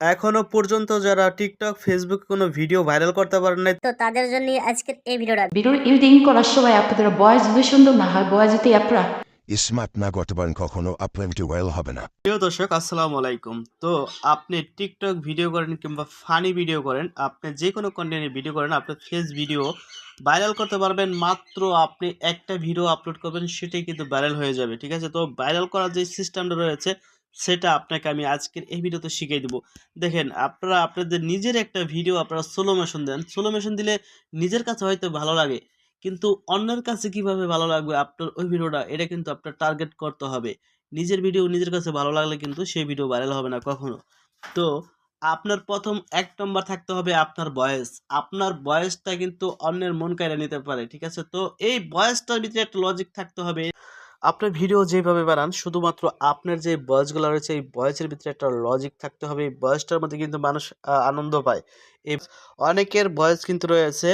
এখনও পর্যন্ত যারা টিকটক ফেসবুকে কোনো ভিডিও ভাইরাল করতে পারেন নাই তো তাদের জন্য আজকের এই ভিডিওটা। ভিডিও এডিটিং করার সময় আপনাদের বয়স যদি সুন্দর না হয় বয়স যদি আপনারা স্মার্ট না করতে পারেন কখনো আপনার ভিডিও ভাইরাল হবে না। প্রিয় দর্শক আসসালামু আলাইকুম। তো আপনি টিকটক ভিডিও করেন কিংবা ফানি ভিডিও করেন আপনি যে কোনো কন্টেন্টের ভিডিও করেন আপনার ফেস ভিডিও ভাইরাল করতে পারবেন মাত্র আপনি একটা ভিডিও আপলোড করবেন সেটাই কিন্তু ভাইরাল হয়ে যাবে ঠিক আছে? তো ভাইরাল করার যে সিস্টেমটা রয়েছে সেটা আপনাকে আমি আজকের এই ভিডিওতে শিখিয়ে দেবো। দেখেন, আপনারা আপনাদের নিজের একটা ভিডিও আপনারা সোলো মেশন দেন। সোলো মেশন দিলে নিজের কাছে হয়তো ভালো লাগে, কিন্তু অন্যের কাছে কীভাবে ভালো লাগবে আপনার ওই ভিডিওটা এটা কিন্তু আপনার টার্গেট করতে হবে। নিজের ভিডিও নিজের কাছে ভালো লাগলে কিন্তু সেই ভিডিও ভাইরাল হবে না কখনো। তো আপনার প্রথম এক নম্বর থাকতে হবে আপনার বয়স। আপনার বয়সটা কিন্তু অন্যের মন কায়রা নিতে পারে, ঠিক আছে? তো এই বয়সটার ভিতরে একটা লজিক থাকতে হবে আপনার ভিডিও যেভাবে বানান, শুধুমাত্র আপনার যে বয়সগুলো রয়েছে, এই বয়সের ভিতরে একটা লজিক থাকতে হবে। এই বয়সটার মধ্যে কিন্তু মানুষ আনন্দ পায়। এই অনেকের বয়স কিন্তু রয়েছে,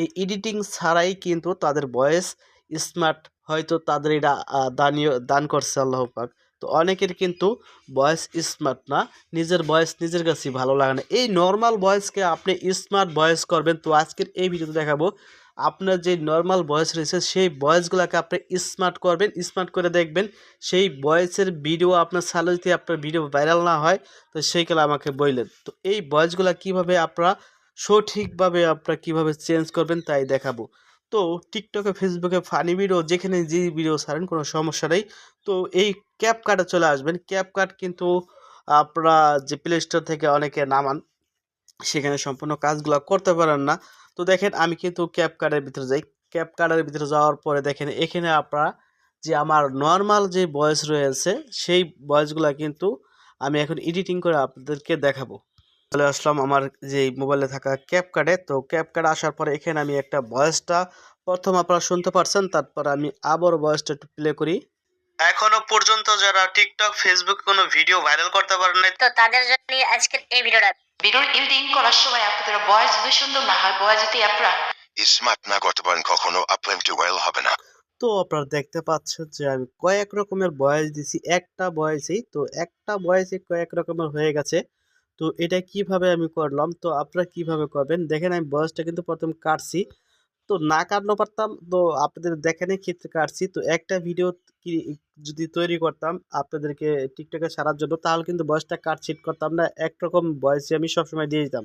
এই এডিটিং ছাড়াই কিন্তু তাদের বয়স স্মার্ট হয়তো তাদের এটা দানীয়, দান করছে, আল্লাহ পাক। তো অনেকের কিন্তু বয়স স্মার্ট না, নিজের বয়স নিজের কাছেই ভালো লাগে না। এই নর্মাল বয়সকে আপনি স্মার্ট বয়স করবেন। তো আজকের এই ভিডিওতে দেখাবো, আপনার যে নর্মাল বয়স রয়েছে, সেই বয়সগুলোকে আপনি স্মার্ট করবেন। স্মার্ট করে দেখবেন, সেই বয়সের ভিডিও আপনার সালে যদি আপনার ভিডিও ভাইরাল না হয়, তো সেইগুলো আমাকে বললেন। তো এই বয়সগুলো কীভাবে আপনারা সঠিকভাবে আপনারা কীভাবে চেঞ্জ করবেন তাই দেখাবো। তো টিকটকে ফেসবুকে ফানি ভিডিও যেখানে যে ভিডিও ছাড়েন, কোনো সমস্যা নেই। তো এই ক্যাপ কার্ডে চলে আসবেন। ক্যাপ কার্ড কিন্তু আপনারা যে প্লে স্টোর থেকে অনেকে নামান, সেখানে সম্পূর্ণ কাজগুলো করতে পারেন না। তো দেখেন, আমি কিন্তু ক্যাপ কার্ডের ভিতরে যাই। ক্যাপ কার্ডের ভিতরে যাওয়ার পরে দেখেন, এখানে আপনারা যে আমার নর্মাল যে বয়স রয়েছে, সেই বয়সগুলো কিন্তু আমি এখন এডিটিং করে আপনাদেরকে দেখাবো। চলে আসলাম আমার যে মোবাইলে থাকা ক্যাপ কার্ডে তো ক্যাপ কার্ড আসার পরে এখানে আমি একটা ভয়েসটা প্রথম আপনারা শুনতে পারছেন, তারপর আমি আবার ভয়েসটা একটু প্লে করি। এখনও পর্যন্ত যারা টিকটক ফেসবুক কোনো ভিডিও ভাইরাল করতে পারেন নাই তো তাদের জন্য আজকের এই ভিডিওটা ভিডিও এডিটিং করার সময় আপনাদের বয়স যদি সুন্দর না হয় বয়স যদি আপনারা স্মার্ট না করতে পারেন কখনো ভিডিও ভাইরাল হবে না। তো আপনারা দেখতে পাচ্ছেন যে আমি কয়েক রকমের বয়স দিছি একটা বয়সেই তো একটা বয়সে কয়েক রকমের হয়ে গেছে। তো এটা কীভাবে আমি করলাম? তো আপনারা কীভাবে করবেন? দেখেন আমি বয়সটা কিন্তু প্রথম কাটছি। তো না কাটলেও পারতাম। তো আপনাদের দেখানোর ক্ষেত্রে কাটছি। তো একটা ভিডিও যদি তৈরি করতাম আপনাদেরকে টিকটকে সারার জন্য, তাহলে কিন্তু বয়সটা কাটছিট করতাম না। একরকম বয়সে আমি সবসময় দিয়ে দিতাম।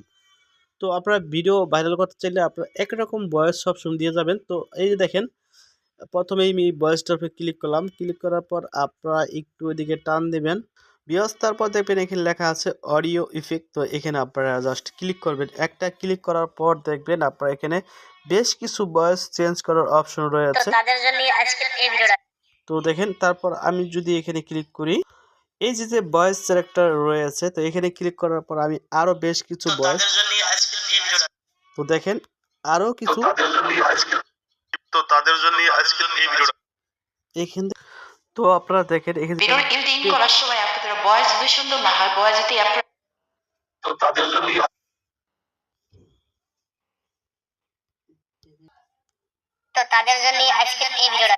তো আপনারা ভিডিও ভাইরাল করতে চাইলে আপনারা একরকম বয়স সবসময় দিয়ে যাবেন। তো এই যে দেখেন, প্রথমেই আমি বয়সটার উপরে ক্লিক করলাম। ক্লিক করার পর আপনারা একটু এদিকে টান দেবেন। বিয়স তারপর দেখবেন এখানে লেখা আছে অডিও ইফেক্ট তো এখানে আপনারা জাস্ট ক্লিক করবেন। একটা ক্লিক করার পর দেখবেন আপনারা এখানে বেশ কিছু বয়স চেঞ্জ করার অপশন রয়েছে। তাদের জন্য আজকের এই ভিডিওটা। তো দেখেন তারপর আমি যদি এখানে ক্লিক করি এই যে যে বয়েস ক্যারেক্টার রয়েছে তো এখানে ক্লিক করার পর আমি আরও বেশ কিছু বয়স তো দেখেন আরও কিছু তো তাদের জন্য আজকের এই ভিডিওটা। এখান তো আপনারা দেখেন এখানে ভিডিও এডিটিং করার সময় আপনাদের বয়স যদি সুন্দর না হয় বয়স যদি আপনারা তো তাদের জন্য তো তাদের জন্য আজকের এই ভিডিওটা।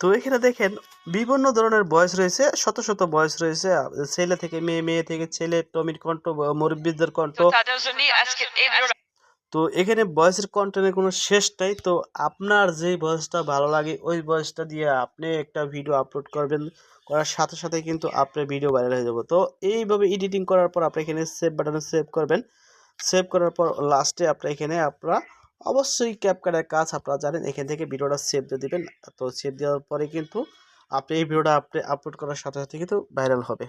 তো এখানে দেখেন বিভিন্ন ধরনের বয়স রয়েছে শত শত বয়স রয়েছে। ছেলে থেকে মেয়ে মেয়ে থেকে ছেলে টমির কণ্ঠ মুরব্বীদের কণ্ঠ। তাদের জন্য আজকের এই ভিডিওটা। তো এখানে বয়সের কন্টেন্টের কোনো শেষ নাই। তো আপনার যে বয়সটা ভালো লাগে ওই বয়সটা দিয়ে আপনি একটা ভিডিও আপলোড করবেন। করার সাথে সাথে কিন্তু আপনার ভিডিও ভাইরাল হয়ে যাব। তো এইভাবে এডিটিং করার পর আপনি এখানে সেভ বাটনে সেভ করবেন। সেভ করার পর লাস্টে আপনার এখানে আপনারা অবশ্যই ক্যাপকার্ডের কাজ আপনারা জানেন, এখান থেকে ভিডিওটা সেভ দিয়ে দেবেন। তো সেভ দেওয়ার পরে কিন্তু আপনি এই ভিডিওটা আপনি আপলোড করার সাথে সাথে কিন্তু ভাইরাল হবে।